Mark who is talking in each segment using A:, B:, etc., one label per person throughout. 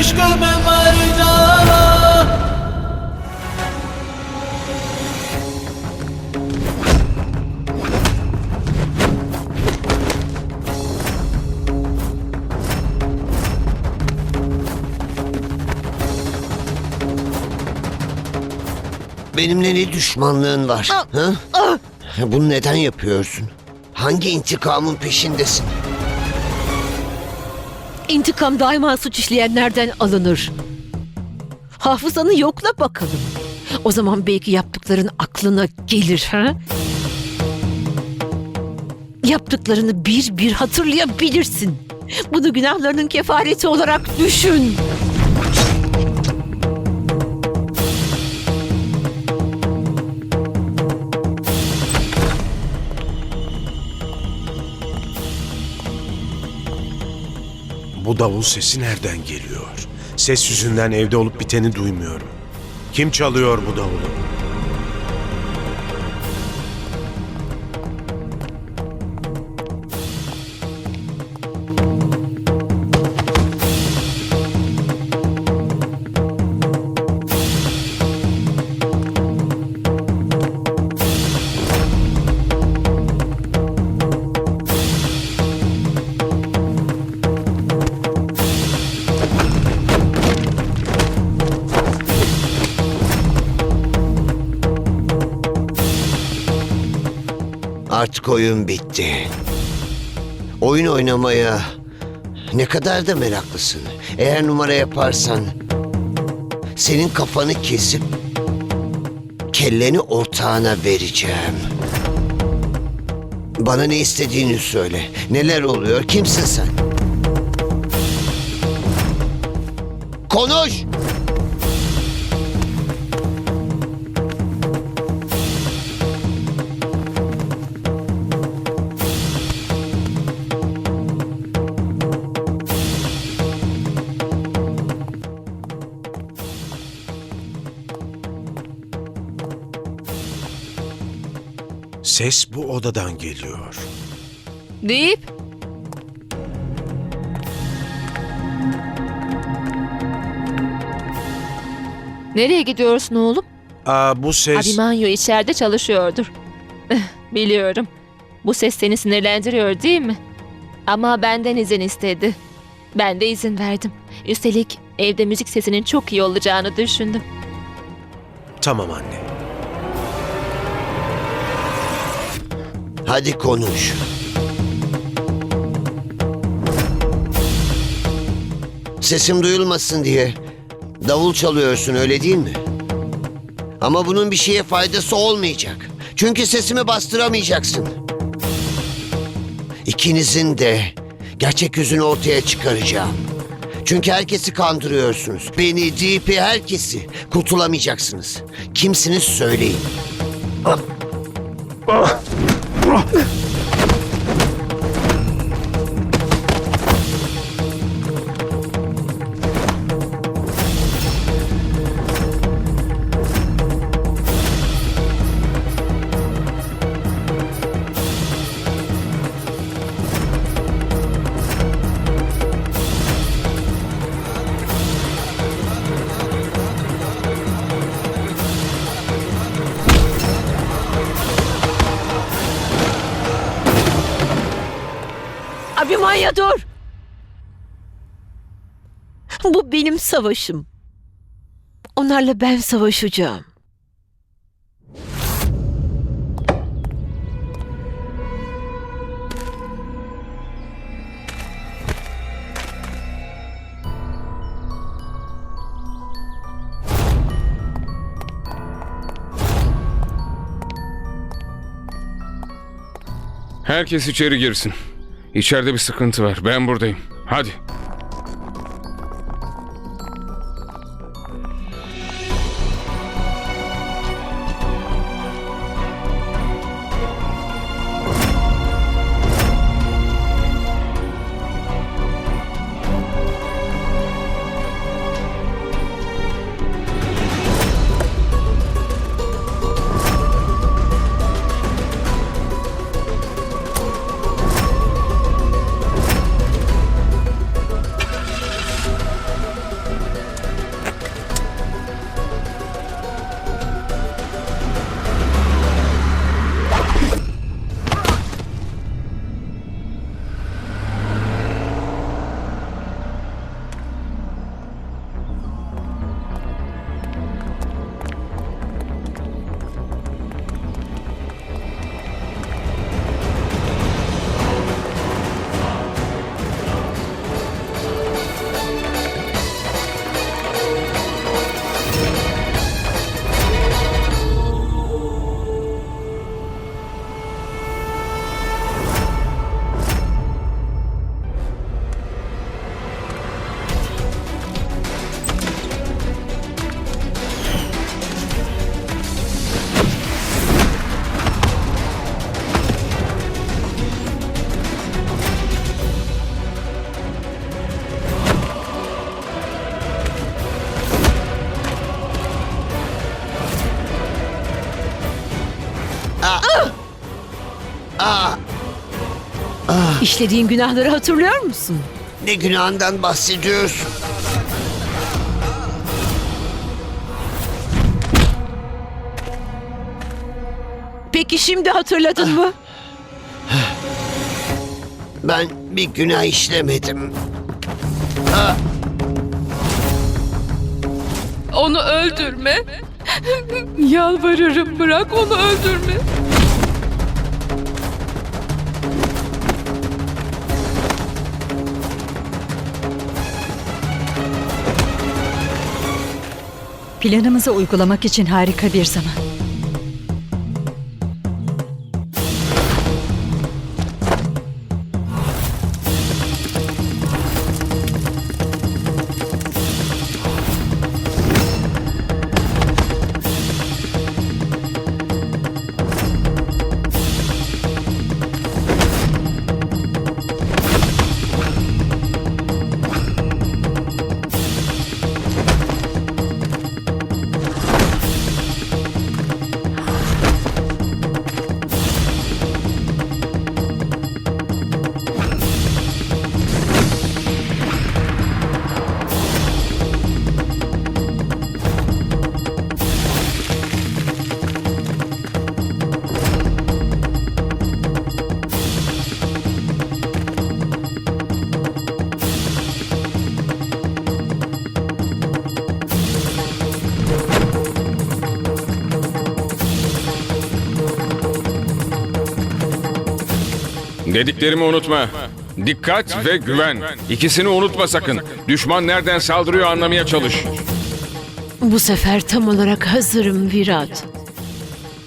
A: इश्क में मर जावा
B: Benimle ne düşmanlığın var? Ha? Bunu neden yapıyorsun? Hangi intikamın peşindesin?
C: İntikam daima suç işleyenlerden alınır. Hafızanı yokla bakalım. O zaman belki yaptıkların aklına gelir ha? Yaptıklarını bir bir hatırlayabilirsin. Bunu günahlarının kefareti olarak düşün.
D: Davul sesi nereden geliyor? Ses yüzünden evde olup biteni duymuyorum. Kim çalıyor bu davulu?
B: Artık oyun bitti. Oyun oynamaya ne kadar da meraklısın. Eğer numara yaparsan senin kafanı kesip kelleni ortağına vereceğim. Bana ne istediğini söyle. Neler oluyor? Kimsin sen? Konuş!
D: Ses bu odadan geliyor.
E: Deyip Nereye gidiyorsun oğlum?
D: Aa bu ses...
E: Abimanyo içeride çalışıyordur. Biliyorum. Bu ses seni sinirlendiriyor değil mi? Ama benden izin istedi. Ben de izin verdim. Üstelik evde müzik sesinin çok iyi olacağını düşündüm.
D: Tamam anne.
B: Hadi konuş. Sesim duyulmasın diye davul çalıyorsun öyle değil mi? Ama bunun bir şeye faydası olmayacak. Çünkü sesimi bastıramayacaksın. İkinizin de gerçek yüzünü ortaya çıkaracağım. Çünkü herkesi kandırıyorsunuz. Beni, DP, herkesi. Kurtulamayacaksınız. Kimsiniz söyleyin.
C: Run! Dur. Bu benim savaşım. Onlarla ben savaşacağım.
F: Herkes içeri girsin. İçeride bir sıkıntı var. Ben buradayım. Hadi.
B: Aa,
C: İşlediğin günahları hatırlıyor musun?
B: ne günahından bahsediyorsun?
C: Peki şimdi hatırladın mı?
B: Ben bir günah işlemedim.
G: Onu öldürme. Yalvarırım bırak onu öldürme.
H: Planımızı uygulamak için harika bir zaman.
F: Dediklerimi unutma. Dikkat ve güven. İkisini unutma sakın. Düşman nereden saldırıyor anlamaya çalış.
C: Bu sefer tam olarak hazırım Virat.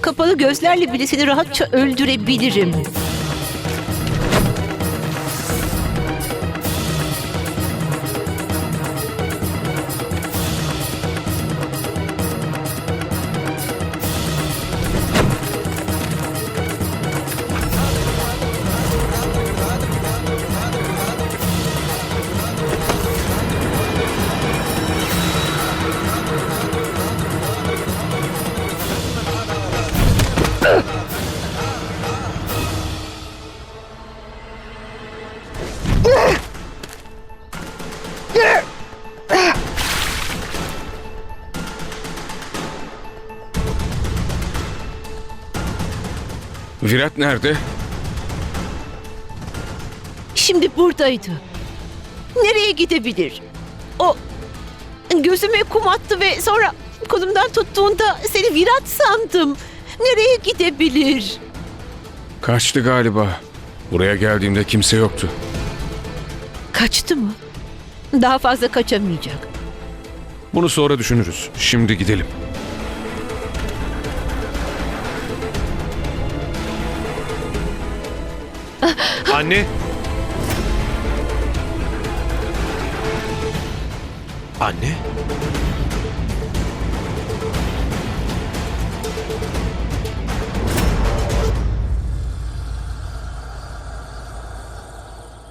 C: Kapalı gözlerle bile seni rahatça öldürebilirim.
F: Virat nerede?
C: Şimdi buradaydı. Nereye gidebilir? O gözüme kum attı ve sonra kolumdan tuttuğunda seni Virat sandım. Nereye gidebilir?
F: Kaçtı galiba. Buraya geldiğimde kimse yoktu.
C: Kaçtı mı? Daha fazla kaçamayacak.
F: Bunu sonra düşünürüz. Şimdi gidelim.
D: Anne. Anne.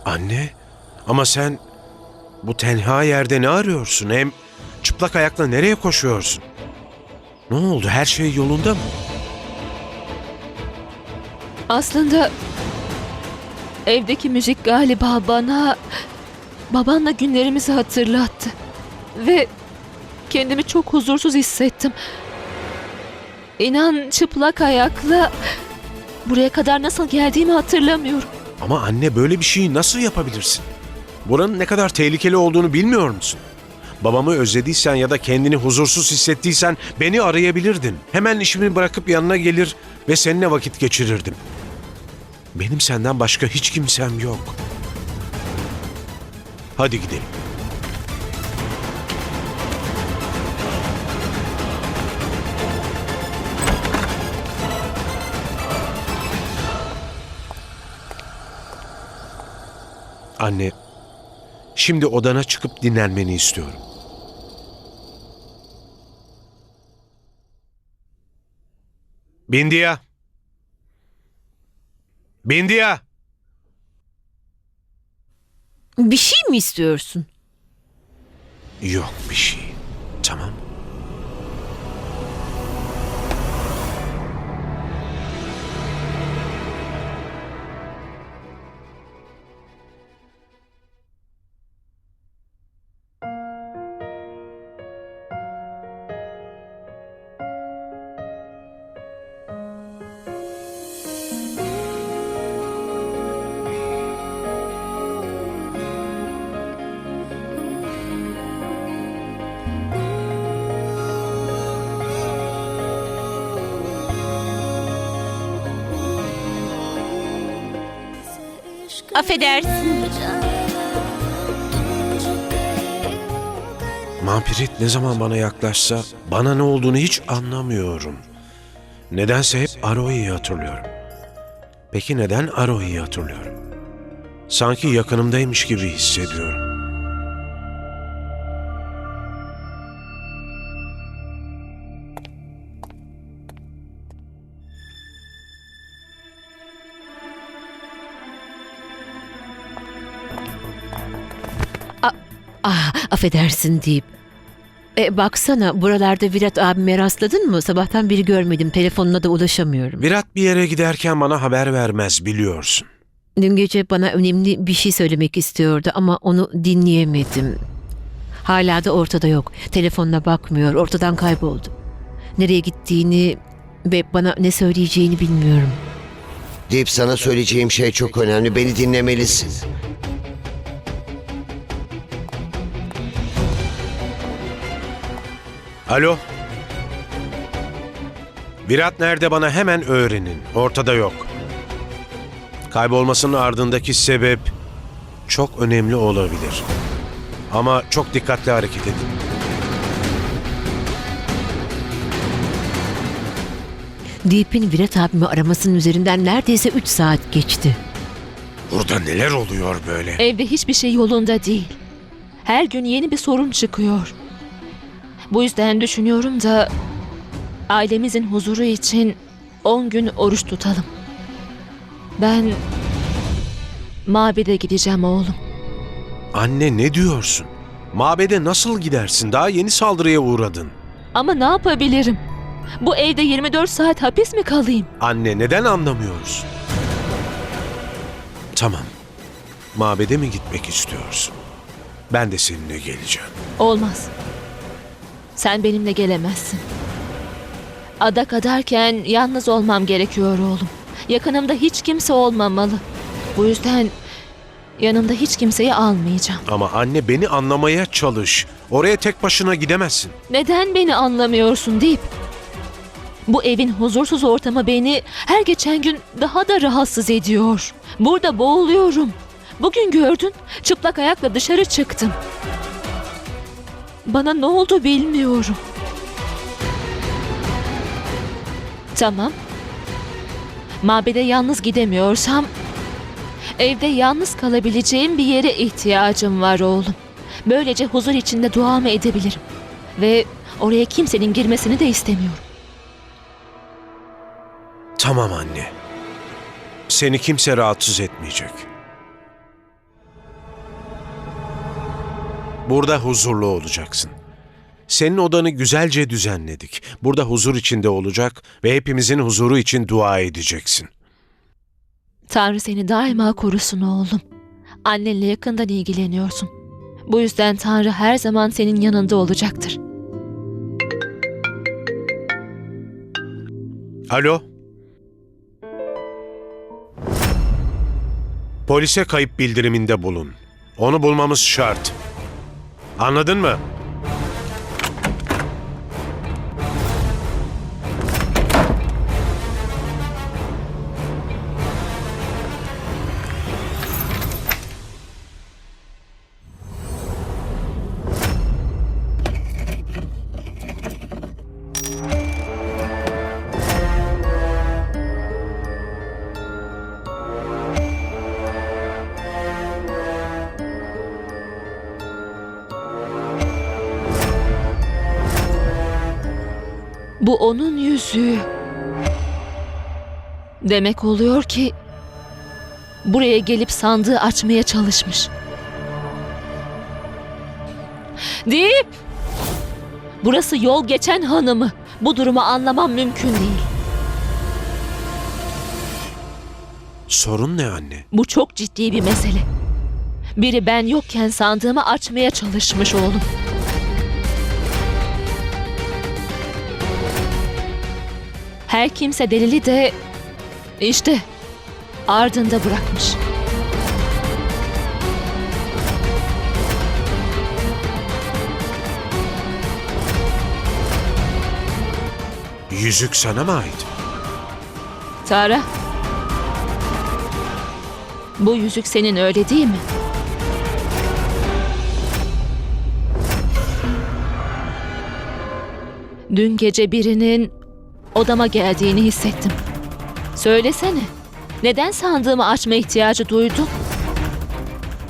D: Anne. Ama sen bu tenha yerde ne arıyorsun? Hem çıplak ayakla nereye koşuyorsun? Ne oldu? Her şey yolunda mı?
E: Aslında evdeki müzik galiba bana babanla günlerimizi hatırlattı. Ve kendimi çok huzursuz hissettim. İnan çıplak ayakla buraya kadar nasıl geldiğimi hatırlamıyorum.
D: Ama anne böyle bir şeyi nasıl yapabilirsin? Buranın ne kadar tehlikeli olduğunu bilmiyor musun? Babamı özlediysen ya da kendini huzursuz hissettiysen beni arayabilirdin. Hemen işimi bırakıp yanına gelir ve seninle vakit geçirirdim. Benim senden başka hiç kimsem yok. Hadi gidelim. Anne, şimdi odana çıkıp dinlenmeni istiyorum. Bindiya. Bindiya.
C: Bir şey mi istiyorsun?
D: Yok bir şey. Tamam.
I: Affedersin.
D: Mampirit ne zaman bana yaklaşsa bana ne olduğunu hiç anlamıyorum. Nedense hep Aroi'yi hatırlıyorum. Peki neden Aroi'yi hatırlıyorum? Sanki yakınımdaymış gibi hissediyorum.
C: Ah, affedersin deyip. E, baksana buralarda Virat abime rastladın mı? Sabahtan beri görmedim. Telefonuna da ulaşamıyorum.
D: Virat bir yere giderken bana haber vermez biliyorsun.
C: Dün gece bana önemli bir şey söylemek istiyordu ama onu dinleyemedim. Hala da ortada yok. Telefonuna bakmıyor. Ortadan kayboldu. Nereye gittiğini ve bana ne söyleyeceğini bilmiyorum.
B: Deyip sana söyleyeceğim şey çok önemli. Beni dinlemelisin.
D: Alo? Virat nerede bana hemen öğrenin. Ortada yok. Kaybolmasının ardındaki sebep çok önemli olabilir. Ama çok dikkatli hareket edin.
C: Deep'in Virat abimi aramasının üzerinden neredeyse 3 saat geçti.
D: Burada neler oluyor böyle?
E: Evde hiçbir şey yolunda değil. Her gün yeni bir sorun çıkıyor. Bu yüzden düşünüyorum da ailemizin huzuru için 10 gün oruç tutalım. Ben mabede gideceğim oğlum.
D: Anne ne diyorsun? Mabede nasıl gidersin? Daha yeni saldırıya uğradın.
E: Ama ne yapabilirim? Bu evde 24 saat hapis mi kalayım?
D: Anne neden anlamıyorsun? Tamam. Mabede mi gitmek istiyorsun? Ben de seninle geleceğim.
E: Olmaz. Sen benimle gelemezsin. Ada kadarken yalnız olmam gerekiyor oğlum. Yakınımda hiç kimse olmamalı. Bu yüzden yanımda hiç kimseyi almayacağım.
D: Ama anne beni anlamaya çalış. Oraya tek başına gidemezsin.
E: Neden beni anlamıyorsun deyip bu evin huzursuz ortamı beni her geçen gün daha da rahatsız ediyor. Burada boğuluyorum. Bugün gördün, çıplak ayakla dışarı çıktım. Bana ne oldu bilmiyorum. Tamam. Mabede yalnız gidemiyorsam evde yalnız kalabileceğim bir yere ihtiyacım var oğlum. Böylece huzur içinde duamı edebilirim. Ve oraya kimsenin girmesini de istemiyorum.
D: Tamam anne. Seni kimse rahatsız etmeyecek. Burada huzurlu olacaksın. Senin odanı güzelce düzenledik. Burada huzur içinde olacak ve hepimizin huzuru için dua edeceksin.
E: Tanrı seni daima korusun oğlum. Annenle yakından ilgileniyorsun. Bu yüzden Tanrı her zaman senin yanında olacaktır.
D: Alo? Polise kayıp bildiriminde bulun. Onu bulmamız şart. Anladın mı?
E: Bu onun yüzüğü. Demek oluyor ki buraya gelip sandığı açmaya çalışmış. Deyip Burası yol geçen hanımı. Bu durumu anlamam mümkün değil.
D: Sorun ne anne?
E: Bu çok ciddi bir mesele. Biri ben yokken sandığımı açmaya çalışmış oğlum. Her kimse delili de işte ardında bırakmış.
D: Yüzük sana mı ait?
E: Tara. Bu yüzük senin öyle değil mi? Dün gece birinin odama geldiğini hissettim. Söylesene. Neden sandığımı açma ihtiyacı duydun?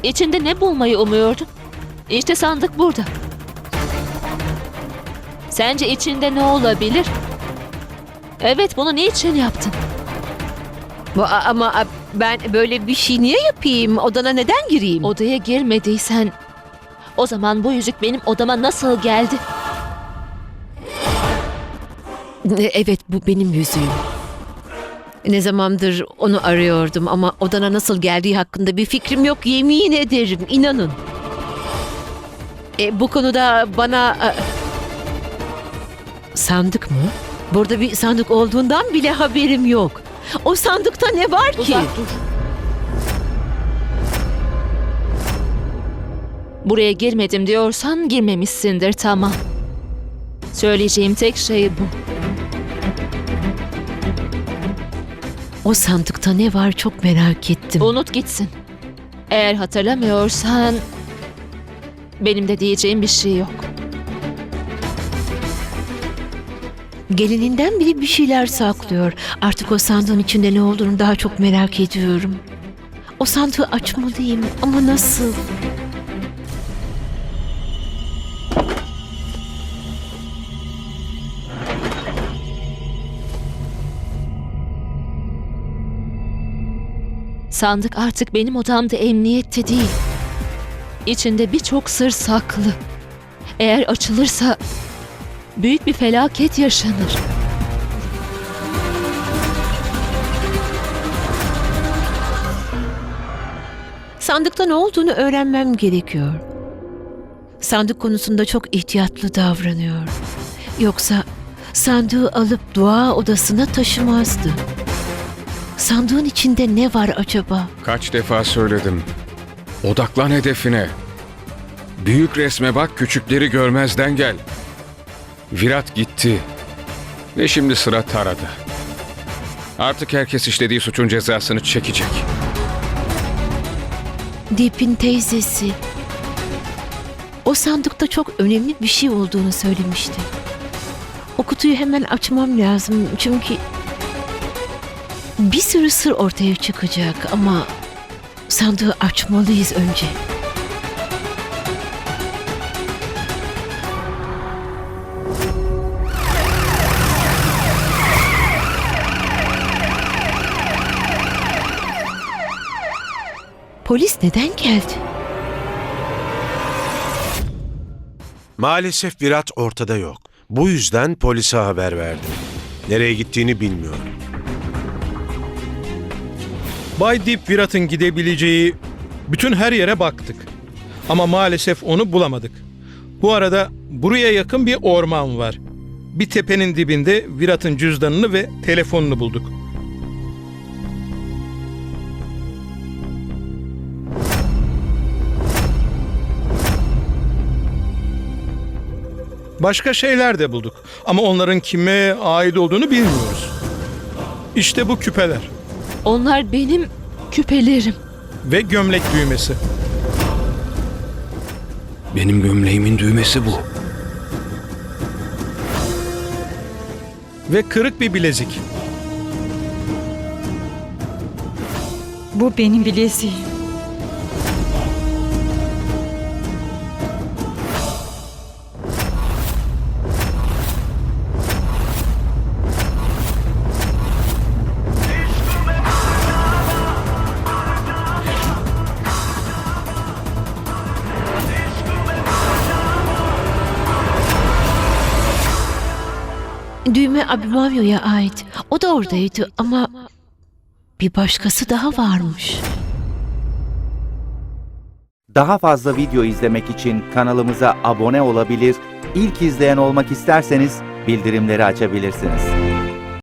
E: İçinde ne bulmayı umuyordun? İşte sandık burada. Sence içinde ne olabilir? Evet, bunu niçin yaptın?
C: Bu- Ama ben böyle bir şey niye yapayım? Odana neden gireyim?
E: Odaya girmediysen o zaman bu yüzük benim odama nasıl geldi?
C: Evet bu benim yüzüğüm. Ne zamandır onu arıyordum ama odana nasıl geldiği hakkında bir fikrim yok yemin ederim inanın. E, bu konuda bana... e, sandık mı? Burada bir sandık olduğundan bile haberim yok. O sandıkta ne var ki?
E: Uzak dur. Buraya girmedim diyorsan girmemişsindir tamam. Söyleyeceğim tek şey bu.
C: O sandıkta ne var çok merak ettim.
E: Unut gitsin. Eğer hatırlamıyorsan benim de diyeceğim bir şey yok.
C: Gelininden biri bir şeyler saklıyor. Artık o sandığın içinde ne olduğunu daha çok merak ediyorum. O sandığı açmalıyım ama nasıl?
E: Sandık artık benim odamda emniyette değil. İçinde birçok sır saklı. Eğer açılırsa büyük bir felaket yaşanır.
C: Sandıkta ne olduğunu öğrenmem gerekiyor. Sandık konusunda çok ihtiyatlı davranıyor. Yoksa sandığı alıp dua odasına taşımazdı. Sandığın içinde ne var acaba?
F: Kaç defa söyledim. Odaklan hedefine. Büyük resme bak, küçükleri görmezden gel. Virat gitti. Ve şimdi sıra Tara'da. Artık herkes işlediği suçun cezasını çekecek.
C: Deep'in teyzesi. O sandıkta çok önemli bir şey olduğunu söylemişti. O kutuyu hemen açmam lazım çünkü bir sürü sır ortaya çıkacak ama sandığı açmalıyız önce. Polis neden geldi?
D: Maalesef Virat ortada yok. Bu yüzden polise haber verdim. Nereye gittiğini bilmiyorum.
I: Bay Deep Virat'ın gidebileceği bütün her yere baktık. Ama maalesef onu bulamadık. Bu arada buraya yakın bir orman var. Bir tepenin dibinde Virat'ın cüzdanını ve telefonunu bulduk. Başka şeyler de bulduk ama onların kime ait olduğunu bilmiyoruz. İşte bu küpeler
E: Onlar benim küpelerim.
I: ve gömlek düğmesi.
F: Benim gömleğimin düğmesi bu.
I: ve kırık bir bilezik.
H: Bu benim bileziğim.
C: Düğme Abimavyo'ya ait. O da oradaydı ama bir başkası daha varmış.
J: Daha fazla video izlemek için kanalımıza abone olabilir, ilk izleyen olmak isterseniz bildirimleri açabilirsiniz.